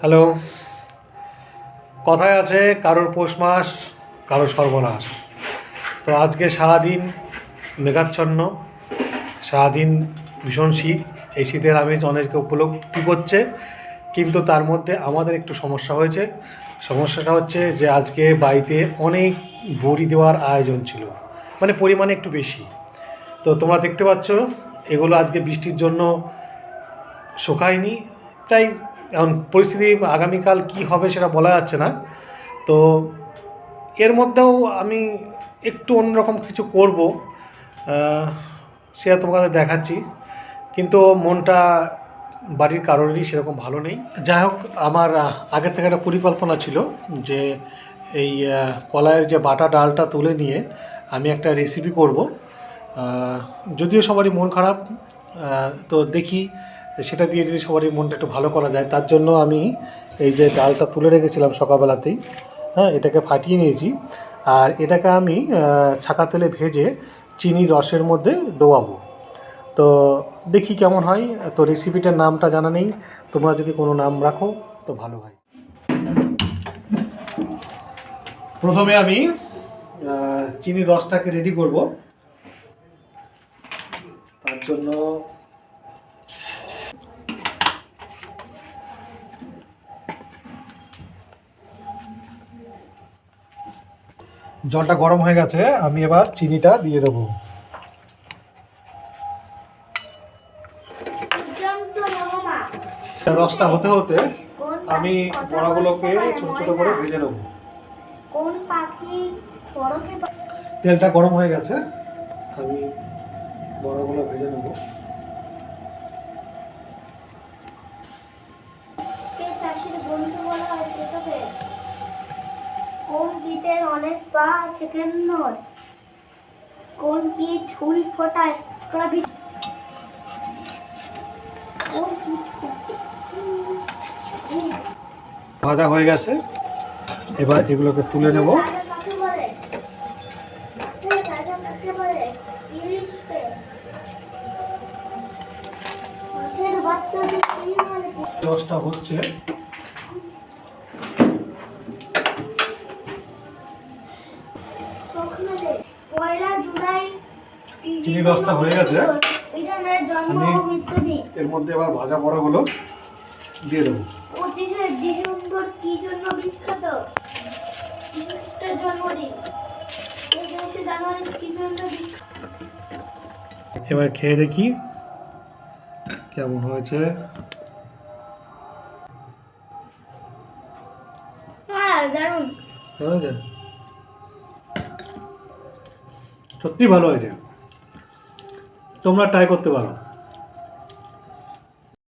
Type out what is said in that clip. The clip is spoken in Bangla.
হ্যালো। কথায় আছে, কারোর পৌষ মাস, কারোর সর্বনাশ। তো আজকে সারাদিন মেঘাচ্ছন্ন, সারাদিন ভীষণ শীত। এই শীতের আমেজ অনেকে উপলব্ধি করছে, কিন্তু তার মধ্যে আমাদের একটু সমস্যা হয়েছে। সমস্যাটা হচ্ছে যে আজকে বাড়িতে অনেক বড়ি দেওয়ার আয়োজন ছিল মানে পরিমাণে একটু বেশি। তো তোমরা দেখতে পাচ্ছ, এগুলো আজকে বৃষ্টির জন্য শুকায়নি। তাই এখন পরিস্থিতি আগামীকাল কি হবে সেটা বলা যাচ্ছে না। তো এর মধ্যেও আমি একটু অন্যরকম কিছু করব সেটা তোমাকে দেখাচ্ছি। কিন্তু মনটা বাড়ির কারোরই সেরকম ভালো নেই। যাই হোক, আমার আগে থেকে একটা পরিকল্পনা ছিল যে এই কলায়ের যে বাটা ডালটা তুলে নিয়ে আমি একটা রেসিপি করব। যদিও সবারই মন খারাপ তো দেখি সেটা দিয়ে যদি সবারই মনটা একটু ভালো করা যায়, তার জন্য আমি এই যে ডালটা তুলে রেখেছিলাম সকালবেলাতেই হ্যাঁ এটাকে ফাটিয়ে নিয়েছি। আর এটাকে আমি ছাকা তেলে ভেজে চিনি রসের মধ্যে ডোবাবো। তো দেখি কেমন হয়। তো রেসিপিটার নামটা জানা নেই। তোমরা যদি কোনো নাম রাখো, তো ভালো হয়। প্রথমে আমি চিনি রসটাকে রেডি করব। তার জন্য জলটা গরম হয়ে গেছে, আমি এবার চিনিটা দিয়ে দেবো। রসটা হতে হতে আমি বড়াগুলোকে ছোট ছোট করে ভেজে নেব। তেলটা গরম হয়ে গেছে, আমি বড়াগুলো ভেজে নেব। অনেক পা আছে কেন কোন কীট ফুল ফোটায় তোরা বি- কোন কীট ভাজা হয়ে গেছে। এবার এগুলোকে তুলে নেব। রাজা কাকে চিনি রসটা হয়ে গেছে। আমি- এর মধ্যে এবার ভাজা বড়াগুলো দিয়ে দেবো। এবার খেয়ে দেখি কেমন হয়েছে। হ্যাঁ দারুণ। হয়েছে? সত্যি ভালো হয়েছে। তোমরা ট্রাই করতে পারো।